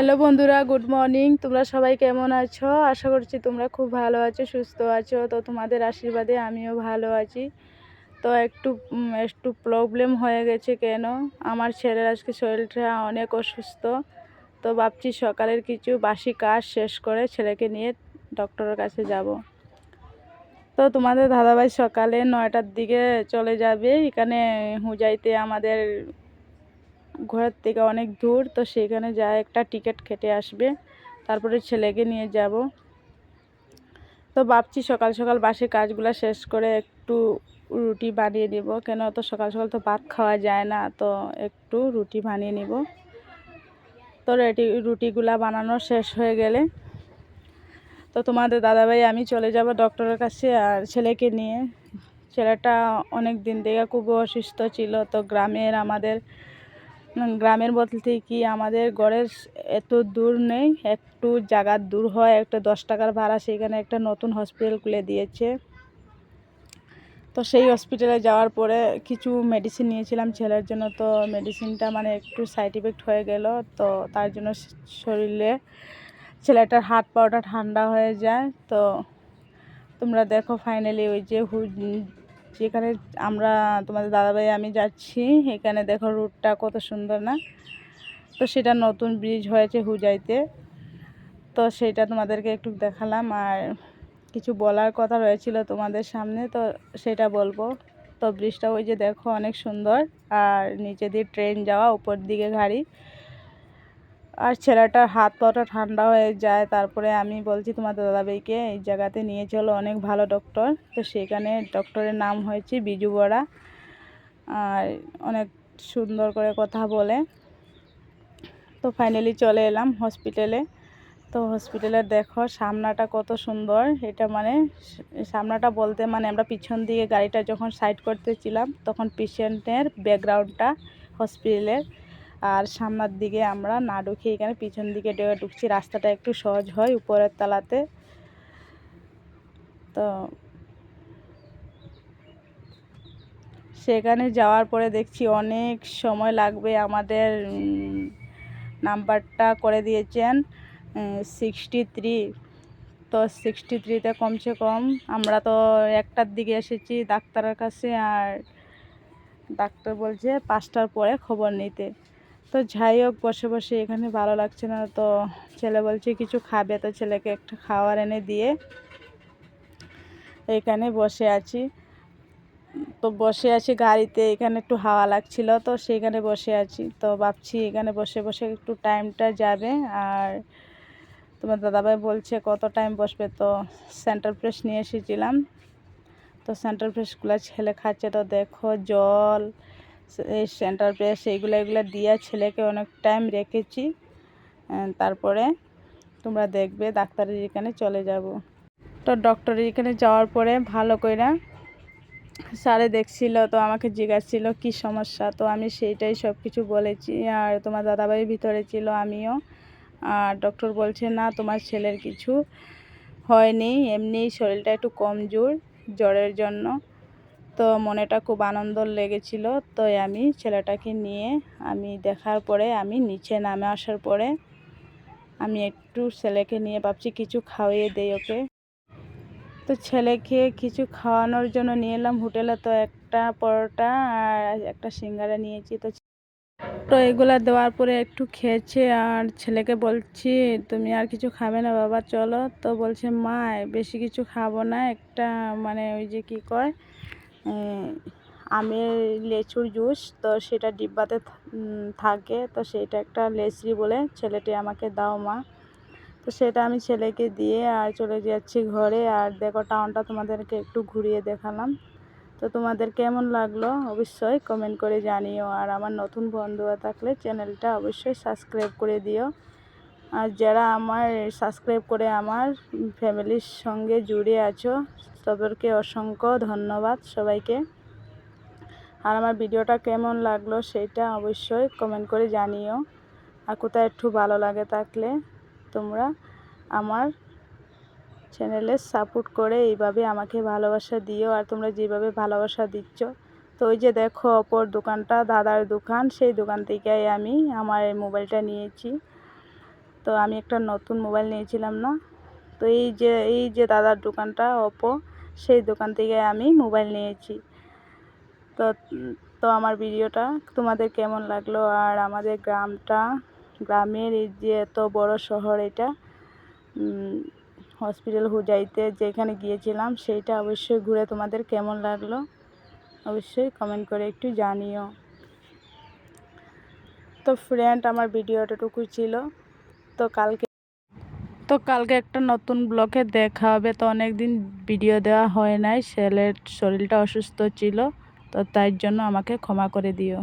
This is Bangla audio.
হ্যালো বন্ধুরা, গুড মর্নিং। তোমরা সবাই কেমন আছো? আশা করছি তোমরা খুব ভালো আছো, সুস্থ আছো। তো তোমাদের আশীর্বাদে আমিও ভালো আছি। তো একটু একটু প্রবলেম হয়ে গেছে কেন? আমার ছেলের আজকে শরীরটা অনেক অসুস্থ। তো ভাবছি সকালের কিছু বাসি কাজ শেষ করে ছেলেকে নিয়ে ডক্টরের কাছে যাব। তো তোমাদের দাদাভাই সকালে নয়টার দিকে চলে যাবে। এখানে হুজাইতে আমাদের ঘরের থেকে অনেক দূর, তো সেখানে যায়, একটা টিকিট কেটে আসবে। তারপরে ছেলেকে নিয়ে যাব। তো ভাবছি সকাল সকাল বাসি কাজগুলো শেষ করে একটু রুটি বানিয়ে নিব। কেন তো সকাল সকাল তো ভাত খাওয়া যায় না, তো একটু রুটি বানিয়ে নিব। তো রেডি, রুটিগুলা বানানো শেষ হয়ে গেলে তো তোমাদের দাদাভাই, আমি চলে যাব ডক্টরের কাছে আর ছেলেকে নিয়ে। ছেলেটা অনেক দিন থেকে খুব অসুস্থ ছিল, তো গ্রামের আমাদের গ্রামের বলতে কি আমাদের ঘরের এত দূর নেই, একটু জায়গার দূর হয়, একটা দশ টাকার ভাড়া সেখানে একটা নতুন হসপিটাল খুলে দিয়েছে। তো সেই হসপিটালে যাওয়ার পরে কিছু মেডিসিন নিয়েছিলাম, ছেলের জন্য তো মেডিসিনটা মানে একটু সাইড ইফেক্ট হয়ে গেল, তো তার জন্য শরীরে ছেলেটার হাত পাওয়াটা ঠান্ডা হয়ে যায়। তো তোমরা দেখো ফাইনালি ওই যে যেখানে আমরা, তোমাদের দাদাভাই, আমি যাচ্ছি। এখানে দেখো রুটটা কত সুন্দর না? তো সেটা নতুন ব্রিজ হয়েছে হুজাইতে। তো সেটা তোমাদেরকে একটু দেখালাম। আর কিছু বলার কথা রয়েছিল তোমাদের সামনে, তো সেটা বলব। তো ব্রিজটা ওই যে দেখো অনেক সুন্দর। আর নিচে দিয়ে ট্রেন যাওয়া, উপর দিকে গাড়ি। আর ছেলেটার হাত পাটা ঠান্ডা হয়ে যায়। তারপরে আমি বলছি তোমাদের দাদাভাইকে এই জায়গাতে নিয়ে চলো, অনেক ভালো ডক্টর তো সেখানে ডক্টরের নাম হয়েছে বিজু বড়া। আর অনেক সুন্দর করে কথা বলে। তো ফাইনালি চলে এলাম হসপিটালে তো হসপিটালে দেখো, সামনাটা কত সুন্দর। এটা মানে সামনাটা বলতে মানে আমরা পিছন দিকে গাড়িটা যখন সাইড করতেছিলাম, তখন পেশেন্টের ব্যাকগ্রাউন্ডটা হসপিটালের আর সামনের দিকে আমরা না ঢুকে এখানে পিছন দিকে ঢুকছি। রাস্তাটা একটু সহজ হয় উপরের তলাতে। তো সেখানে যাওয়ার পরে দেখছি অনেক সময় লাগবে। আমাদের নাম্বারটা করে দিয়েছেন সিক্সটি থ্রি তো সিক্সটি থ্রিতে কমসে কম আমরা তো একটার দিকে এসেছি ডাক্তারের কাছে আর ডাক্তার বলছে পাঁচটার পরে খবর নিতে। তো যাই হোক, বসে বসে এখানে ভালো লাগছে না। তো ছেলে বলছে, কিছু খাবে? তো ছেলেকে একটা খাবার এনে দিয়ে এখানে বসে আছি। তো বসে আছি গাড়িতে, এখানে একটু হাওয়া লাগছিল, তো সেখানে বসে আছি। তো ভাবছি এখানে বসে বসে একটু টাইমটা যাবে। আর তোমার দাদাভাই বলছে, কত টাইম বসবে? তো সেন্টার ফ্রেশ নিয়ে এসেছিলাম। তো সেন্টার ফ্রেশগুলো ছেলে খাচ্ছে। তো দেখো জল সেন্টার ফ্রেশ এইগুলো এগুলো দিয়ে ছেলেকে অনেক টাইম রেখেছি। তারপরে তোমরা দেখবে ডাক্তারের এখানে চলে যাব। তো ডক্টরের এখানে যাওয়ার পরে ভালো করে স্যারে দেখছিল, তো আমাকে জিজ্ঞাসছিল, কি সমস্যা? তো আমি সেইটাই সব কিছু বলেছি। আর তোমার দাদাভাই ভিতরে ছিল, আমিও। আর ডক্টর বলছে, না, তোমার ছেলের কিছু হয়নি। এমনি শরীরটা একটু কমজোর, জ্বরের জন্য। তো মনেটা খুব আনন্দ লেগেছিল। তো আমি ছেলেটাকে নিয়ে আমি দেখার পরে আমি নিচে নামে আসার পরে আমি একটু ছেলেকে নিয়ে ভাবছি কিছু খাওয়িয়ে দেই ওকে। তো ছেলেকে কিছু খাওয়ানোর জন্য নিয়ে এলাম। হোটেলে তো একটা পরোটা আর একটা সিঙ্গারা নিয়েছি। তো তো এগুলো দেওয়ার পরে একটু খেয়েছে আর ছেলেকে বলছি, তুমি আর কিছু খাবে না বাবা, চলো। তো বলছে, মা, বেশি কিছু খাব না। একটা মানে ওই যে কি কয় আমের লেচুর জুস, তো সেটা ডিব্বাতে থাকে, তো সেটা একটা লেসরি বলে ছেলেটি আমাকে দাও মা। তো সেটা আমি ছেলেকে দিয়ে আর চলে যাচ্ছি ঘরে, আর দেখো টাউনটা তোমাদেরকে একটু ঘুরিয়ে দেখালাম। তো তোমাদের কেমন লাগল অবশ্যই কমেন্ট করে জানিও, আর আমার নতুন বন্ধুরা থাকলে চ্যানেলটা অবশ্যই সাবস্ক্রাইব করে দিও। আর যারা আমার সাবস্ক্রাইব করে আমার ফ্যামিলির সঙ্গে জুড়ে আছো তাদেরকে অসংখ্য ধন্যবাদ সবাইকে। আর আমার ভিডিওটা কেমন লাগল সেটা অবশ্যই কমেন্ট করে জানিও। আর কোথায় একটু ভালো লাগে থাকলে তোমরা আমার চ্যানেলে সাপোর্ট করে এইভাবে আমাকে ভালোবাসা দিও। আর তোমরা যেভাবে ভালোবাসা দিচ্ছ। তো ওই যে দেখো অপর দোকানটা, দাদার দোকান, সেই দোকান থেকেই আমি আমার এই মোবাইলটা নিয়েছি। তো আমি একটা নতুন মোবাইল নিয়েছিলাম না। তো এই যে এই যে দাদার দোকানটা ওপো সেই দোকান থেকে আমি মোবাইল নিয়েছি। তো তো আমার ভিডিওটা তোমাদের কেমন লাগল আর আমাদের গ্রামটা, গ্রামের এই যে এত বড় শহর এটা হসপিটাল হুজাইতে যেখানে গিয়েছিলাম সেইটা অবশ্যই ঘুরে তোমাদের কেমন লাগল, অবশ্যই কমেন্ট করে একটু জানিও। তো ফ্রেন্ড আমার ভিডিওটাটুকু ছিল। তো কালকে তো কালকে একটা নতুন ব্লকে দেখা হবে। তো অনেক দিন ভিডিও দেওয়া হয় নাই। ছেলের শরীরটা অসুস্থ ছিল। তো তাই জন্য আমাকে ক্ষমা করে দিও।